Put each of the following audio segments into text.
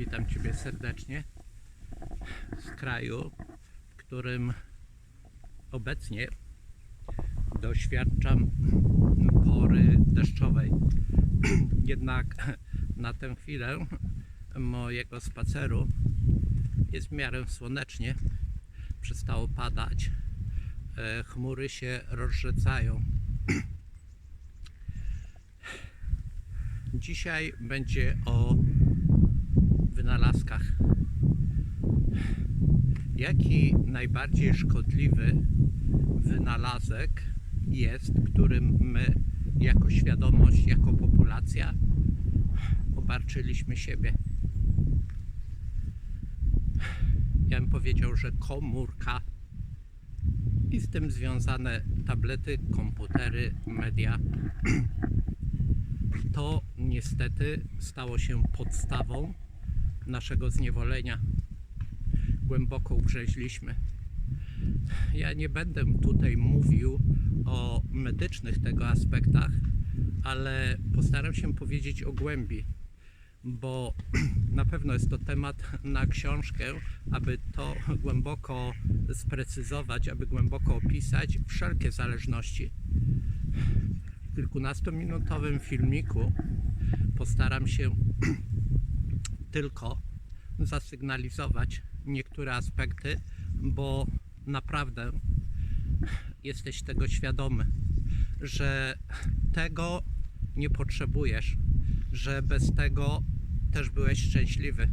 Witam Ciebie serdecznie z kraju, w którym obecnie doświadczam pory deszczowej. Jednak na tę chwilę mojego spaceru jest w miarę słonecznie. Przestało padać. E, Chmury się rozrzecają. Dzisiaj będzie o wynalazkach. Jaki najbardziej szkodliwy wynalazek jest, którym my jako świadomość, jako populacja obarczyliśmy siebie? Ja bym powiedział, że komórka i z tym związane tablety, komputery, media to niestety stało się podstawą naszego zniewolenia. Głęboko ugrzęźliśmy. Ja nie będę tutaj mówił o medycznych tego aspektach, ale postaram się powiedzieć o głębi, bo na pewno jest to temat na książkę, aby to głęboko sprecyzować, aby głęboko opisać wszelkie zależności w kilkunastominutowym filmiku postaram się tylko zasygnalizować niektóre aspekty, bo naprawdę jesteś tego świadomy, że tego nie potrzebujesz, że bez tego też byłeś szczęśliwy.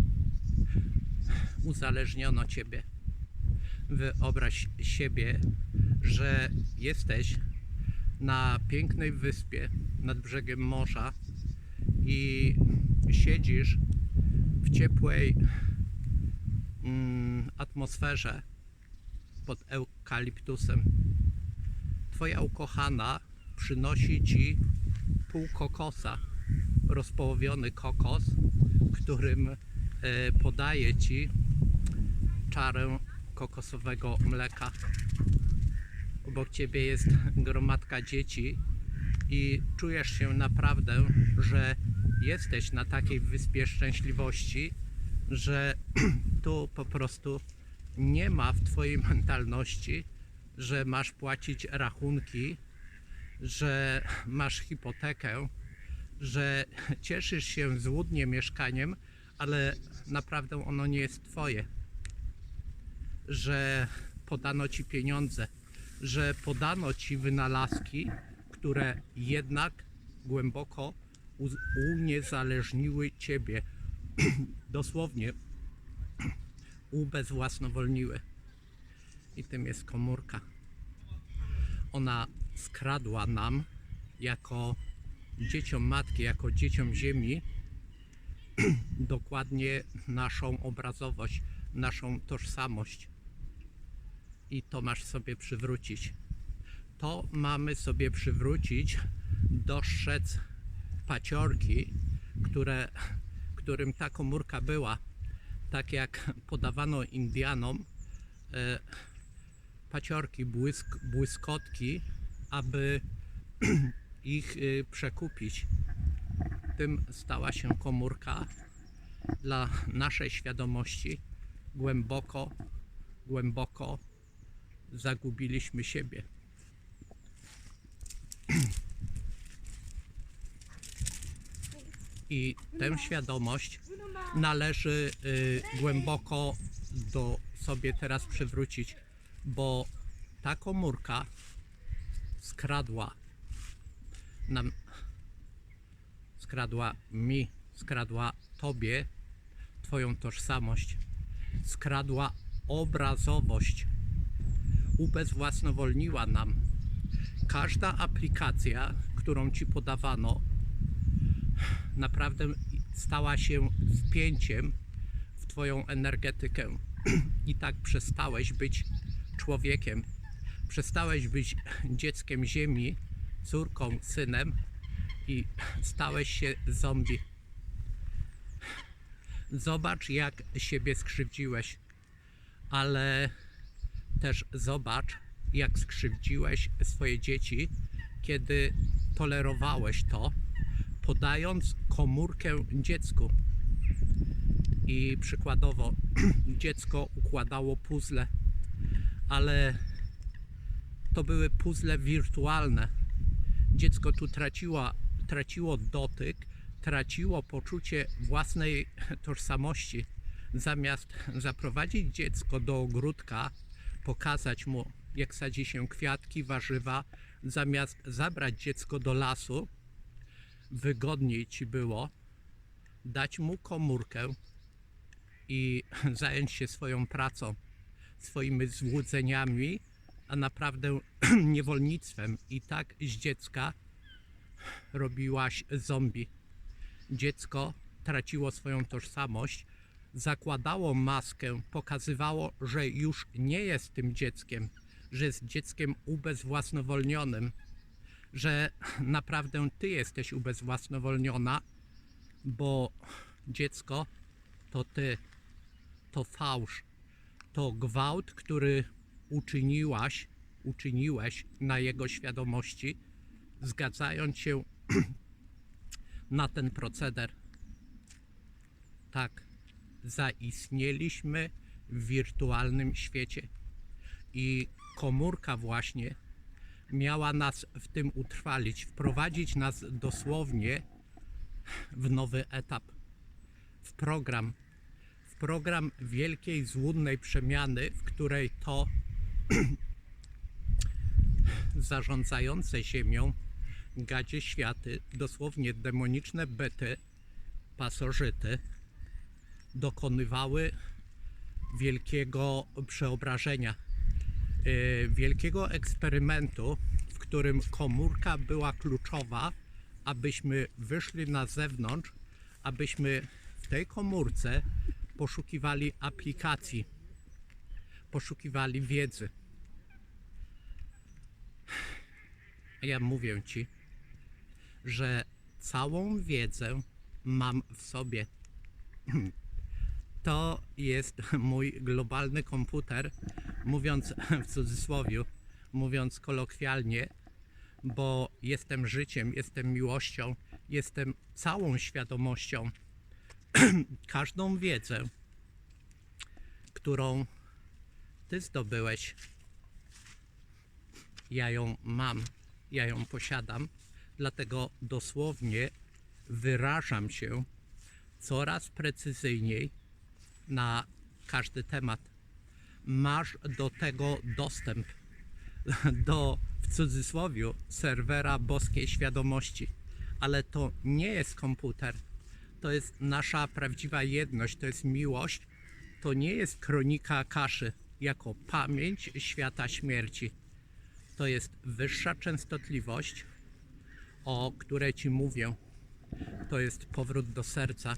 Uzależniono ciebie. Wyobraź siebie, że jesteś na pięknej wyspie nad brzegiem morza i siedzisz w ciepłej mm, atmosferze pod eukaliptusem. Twoja ukochana przynosi ci pół kokosa, rozpołowiony kokos, którym e, podaje ci czarę kokosowego mleka obok ciebie jest gromadka dzieci i czujesz się naprawdę, że jesteś na takiej wyspie szczęśliwości, że tu po prostu nie ma w twojej mentalności, że masz płacić rachunki, że masz hipotekę, że cieszysz się złudnie mieszkaniem, ale naprawdę ono nie jest twoje. Że podano ci pieniądze, że podano ci wynalazki, które jednak głęboko uniezależniły ciebie. Dosłownie ubezwłasnowolniły. I tym jest komórka. Ona skradła nam jako dzieciom matki, jako dzieciom ziemi dokładnie naszą obrazowość, naszą tożsamość i to masz sobie przywrócić. To mamy sobie przywrócić, dostrzec paciorki, które, którym ta komórka była. Tak jak podawano Indianom e, paciorki, błysk, błyskotki, aby ich e, przekupić. Tym stała się komórka dla naszej świadomości głęboko, głęboko zagubiliśmy siebie. I tę świadomość należy y, głęboko do sobie teraz przywrócić, bo ta komórka skradła nam, skradła mi, skradła tobie twoją tożsamość, skradła obrazowość ubezwłasnowolniła nam. Każda aplikacja, którą ci podawano, naprawdę stała się wpięciem w Twoją energetykę. I tak przestałeś być człowiekiem. Przestałeś być dzieckiem ziemi, córką, synem i stałeś się zombie. Zobacz, jak siebie skrzywdziłeś, ale też zobacz, jak skrzywdziłeś swoje dzieci, kiedy tolerowałeś to, podając komórkę dziecku. i przykładowo dziecko układało puzzle, ale to były puzzle wirtualne. Dziecko tu traciło, traciło dotyk, traciło poczucie własnej tożsamości. Zamiast zaprowadzić dziecko do ogródka, pokazać mu, jak sadzi się kwiatki, warzywa, zamiast zabrać dziecko do lasu, wygodniej ci było dać mu komórkę i zająć się swoją pracą, swoimi złudzeniami, a naprawdę niewolnictwem. I tak z dziecka robiłaś zombie. Dziecko traciło swoją tożsamość, zakładało maskę, pokazywało, że już nie jest tym dzieckiem, że jest dzieckiem ubezwłasnowolnionym, że naprawdę ty jesteś ubezwłasnowolniona, bo dziecko to ty, to fałsz, to gwałt, który uczyniłaś, uczyniłeś na jego świadomości, zgadzając się na ten proceder. Tak, zaistnieliśmy w wirtualnym świecie. I komórka właśnie miała nas w tym utrwalić, wprowadzić nas dosłownie w nowy etap, w program, w program wielkiej, złudnej przemiany, w której to zarządzające ziemią gadzie światy, dosłownie demoniczne byty, pasożyty, dokonywały wielkiego przeobrażenia, wielkiego eksperymentu, w którym komórka była kluczowa, abyśmy wyszli na zewnątrz, abyśmy w tej komórce poszukiwali aplikacji, poszukiwali wiedzy. Ja mówię Ci, że całą wiedzę mam w sobie. To jest mój globalny komputer, mówiąc w cudzysłowie, mówiąc kolokwialnie, bo jestem życiem, jestem miłością, jestem całą świadomością. Każdą wiedzę, którą Ty zdobyłeś, ja ją mam, ja ją posiadam, dlatego dosłownie wyrażam się coraz precyzyjniej na każdy temat. Masz do tego dostęp do w cudzysłowie serwera boskiej świadomości, ale to nie jest komputer. To jest nasza prawdziwa jedność, to jest miłość, to nie jest kronika kaszy jako pamięć świata śmierci. To jest wyższa częstotliwość, o której Ci mówię. To jest powrót do serca,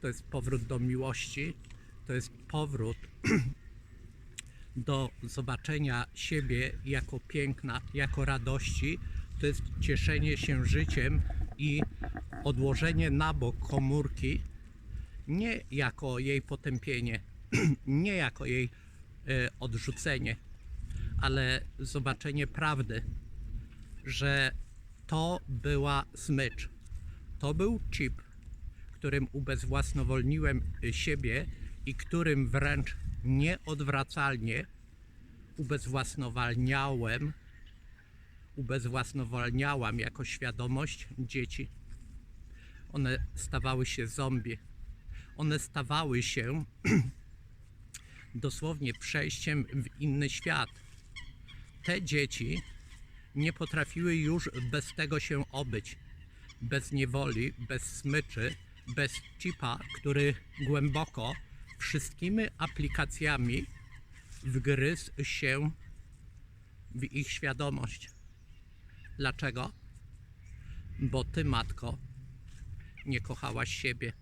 to jest powrót do miłości, to jest powrót do zobaczenia siebie jako piękna, jako radości. To jest cieszenie się życiem i odłożenie na bok komórki nie jako jej potępienie, nie jako jej e, odrzucenie, ale zobaczenie prawdy, że to była smycz, to był chip, którym ubezwłasnowolniłem y, siebie i którym wręcz nieodwracalnie ubezwłasnowalniałem, ubezwłasnowolniałam jako świadomość dzieci. One stawały się zombie. One stawały się dosłownie przejściem w inny świat. Te dzieci nie potrafiły już bez tego się obyć. Bez niewoli, bez smyczy, bez chipa, który głęboko wszystkimi aplikacjami wgryzł się w ich świadomość. Dlaczego? Bo ty, matko, nie kochałaś siebie.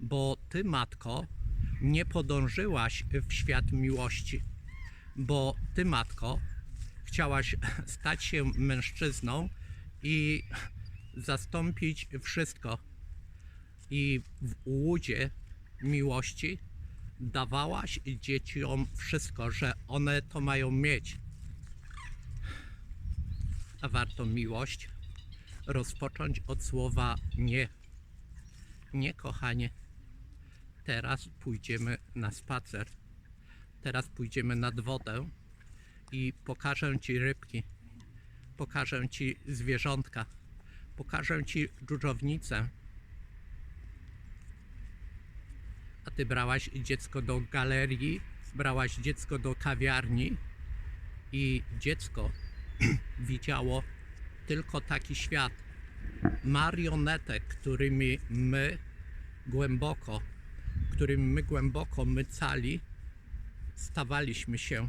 Bo ty, matko, nie podążyłaś w świat miłości. Bo ty, matko, chciałaś stać się mężczyzną i zastąpić wszystko. I w ułudzie miłości dawałaś dzieciom wszystko, że one to mają mieć. A warto miłość rozpocząć od słowa nie. Nie, kochanie. Teraz pójdziemy na spacer. Teraz pójdziemy nad wodę i pokażę Ci rybki. Pokażę Ci zwierzątka. Pokażę Ci dżdżownicę. A Ty brałaś dziecko do galerii, brałaś dziecko do kawiarni i dziecko widziało tylko taki świat marionetek, którymi my głęboko, którym my głęboko mycali, stawaliśmy się.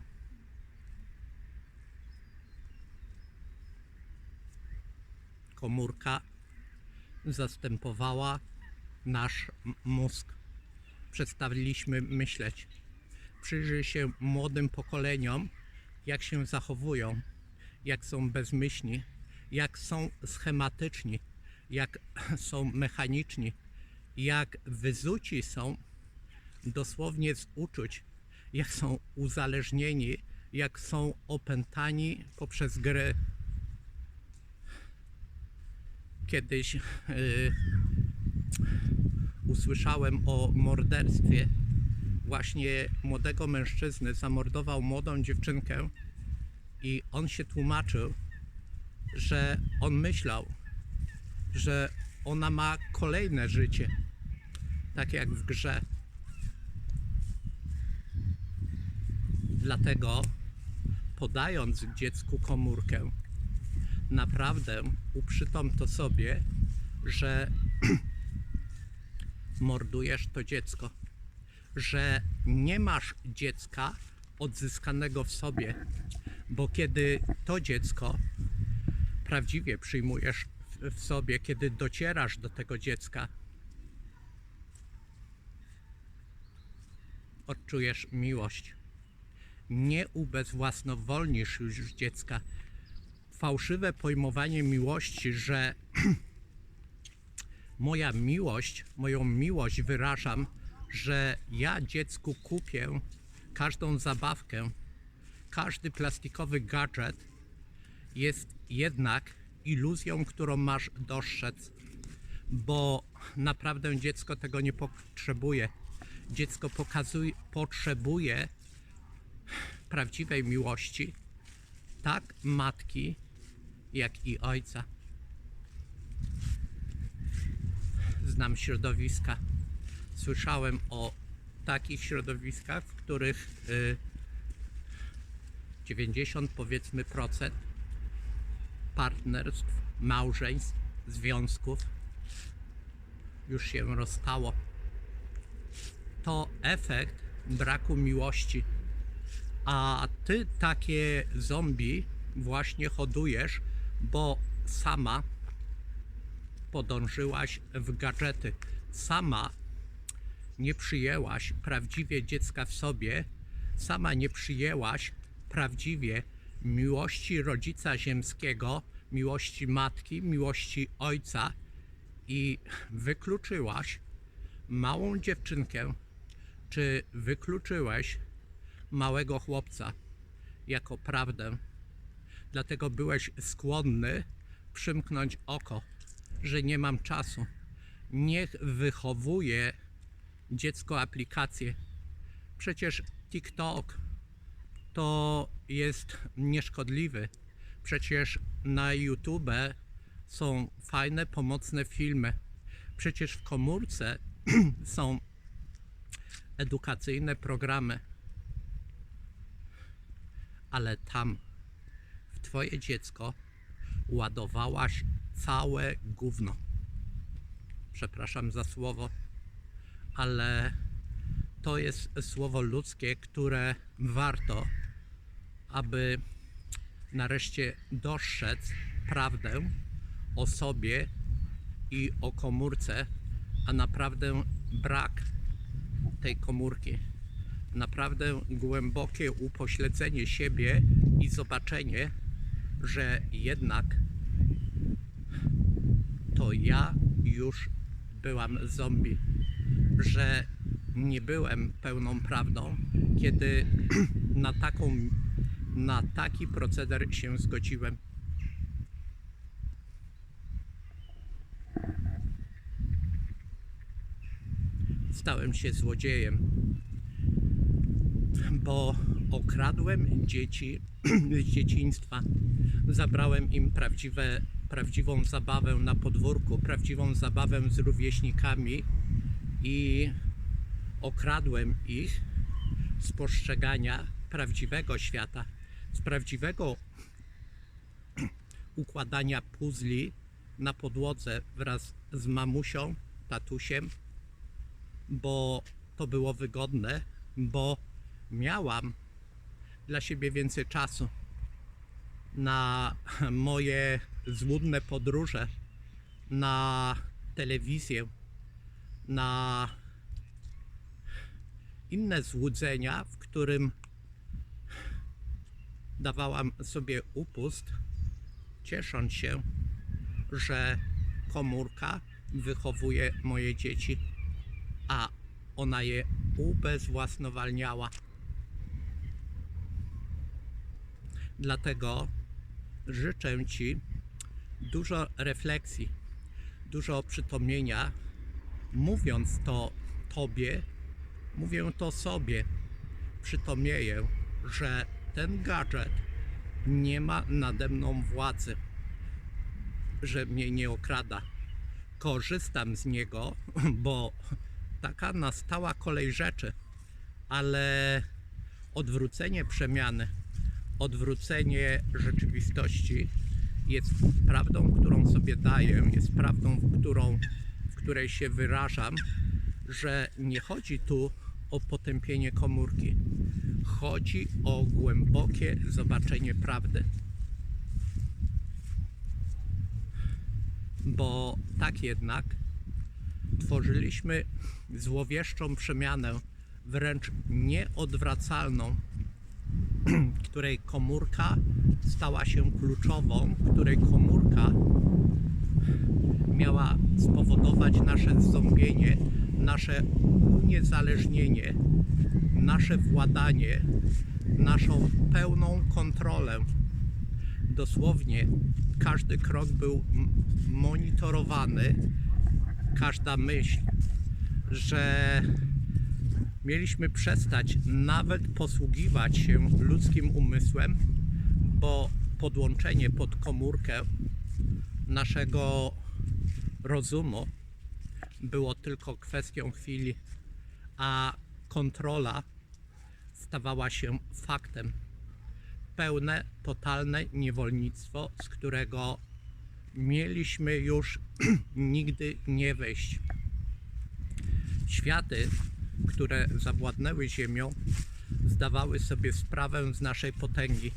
Komórka zastępowała nasz mózg. Przestawiliśmy myśleć. Przyjrzyj się młodym pokoleniom, jak się zachowują, jak są bezmyślni, jak są schematyczni, jak są mechaniczni, jak wyzuci są dosłownie z uczuć, jak są uzależnieni, jak są opętani poprzez gry. Kiedyś yy, usłyszałem o morderstwie właśnie młodego mężczyzny, zamordował młodą dziewczynkę i on się tłumaczył, że on myślał, że ona ma kolejne życie, tak jak w grze. Dlatego, podając dziecku komórkę, naprawdę uprzytom to sobie, że mordujesz to dziecko, że nie masz dziecka odzyskanego w sobie, bo kiedy to dziecko prawdziwie przyjmujesz w- sobie, kiedy docierasz do tego dziecka, odczujesz miłość. Nie ubezwłasnowolnisz już dziecka. Fałszywe pojmowanie miłości, że moja miłość, moją miłość wyrażam, że ja dziecku kupię każdą zabawkę, każdy plastikowy gadżet, jest jednak iluzją, którą masz dostrzec, bo naprawdę dziecko tego nie potrzebuje. Dziecko pokazuje, potrzebuje prawdziwej miłości, tak matki, jak i ojca. Znam środowiska. Słyszałem o takich środowiskach, w których y, 90 powiedzmy procent partnerstw, małżeństw, związków już się rozstało. To efekt braku miłości. A ty takie zombie właśnie hodujesz, bo sama podążyłaś w gadżety. Sama nie przyjęłaś prawdziwie dziecka w sobie, sama nie przyjęłaś prawdziwie miłości rodzica ziemskiego, miłości matki, miłości ojca i wykluczyłaś małą dziewczynkę, czy wykluczyłeś małego chłopca jako prawdę. Dlatego byłeś skłonny przymknąć oko, że nie mam czasu. Niech wychowuje dziecko aplikację. Przecież TikTok to jest nieszkodliwy. Przecież na YouTube są fajne, pomocne filmy. Przecież w komórce są edukacyjne programy. Ale tam w Twoje dziecko ładowałaś całe gówno. Przepraszam za słowo, ale to jest słowo ludzkie, które warto, aby nareszcie dostrzec prawdę o sobie i o komórce, a naprawdę brak tej komórki. Naprawdę głębokie upośledzenie siebie i zobaczenie, że jednak to ja już byłam zombie, że nie byłem pełną prawdą, kiedy na taką, na taki proceder się zgodziłem. Stałem się złodziejem, bo okradłem dzieci z dzieciństwa. Zabrałem im prawdziwe, prawdziwą zabawę na podwórku, prawdziwą zabawę z rówieśnikami i okradłem ich z postrzegania prawdziwego świata, z prawdziwego układania puzli na podłodze wraz z mamusią, tatusiem, bo to było wygodne, bo miałam dla siebie więcej czasu na moje złudne podróże, na telewizję, na inne złudzenia, w którym dawałam sobie upust, ciesząc się, że komórka wychowuje moje dzieci, a ona je ubezwłasnowalniała. Dlatego życzę Ci dużo refleksji, dużo przytomnienia, mówiąc to Tobie, mówię to sobie, przytomnieję, że ten gadżet nie ma nade mną władzy, że mnie nie okrada. Korzystam z niego, bo taka nastała kolej rzeczy, ale odwrócenie przemiany, odwrócenie rzeczywistości jest prawdą, którą sobie daję, jest prawdą, w, którą, w której się wyrażam, że nie chodzi tu o potępienie komórki. Chodzi o głębokie zobaczenie prawdy. Bo tak jednak tworzyliśmy złowieszczą przemianę, wręcz nieodwracalną, której komórka stała się kluczową, której komórka miała spowodować nasze zząbienie, nasze uniezależnienie, nasze władanie, naszą pełną kontrolę. Dosłownie każdy krok był monitorowany, każda myśl, że mieliśmy przestać nawet posługiwać się ludzkim umysłem, bo podłączenie pod komórkę naszego rozumu było tylko kwestią chwili, a kontrola stawała się faktem. Pełne, totalne niewolnictwo, z którego mieliśmy już nigdy nie wejść. Światy, które zawładnęły Ziemią, zdawały sobie sprawę z naszej potęgi.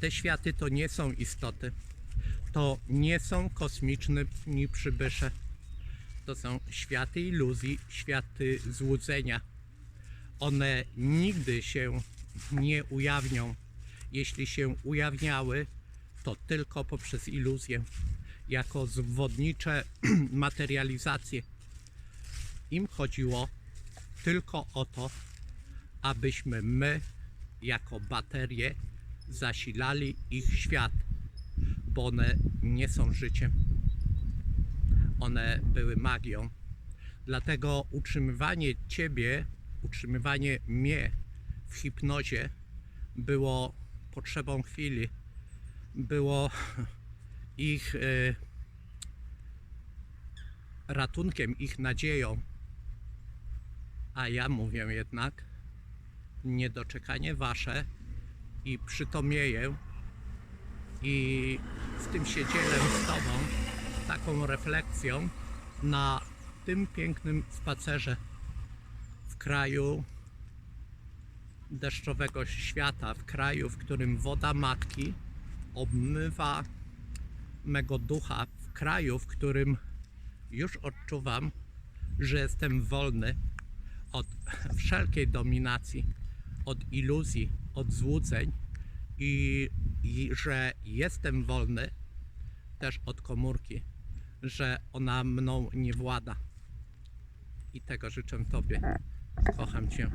Te światy to nie są istoty, to nie są kosmiczni przybysze. To są światy iluzji, światy złudzenia. One nigdy się nie ujawnią. Jeśli się ujawniały, to tylko poprzez iluzję, jako zwodnicze materializacje. Im chodziło tylko o to, abyśmy my, jako baterie, zasilali ich świat, bo one nie są życiem. One były magią. Dlatego utrzymywanie Ciebie, utrzymywanie mnie w hipnozie było potrzebą chwili, było ich e, ratunkiem, ich nadzieją. A ja mówię jednak, niedoczekanie Wasze i przytomieję i w tym się dzielę z Tobą taką refleksją na tym pięknym spacerze w kraju deszczowego świata, w kraju, w którym woda matki obmywa mego ducha, w kraju, w którym już odczuwam, że jestem wolny od wszelkiej dominacji, od iluzji, od złudzeń i, i że jestem wolny też od komórki, że ona mną nie włada. I tego życzę Tobie. Kocham Cię.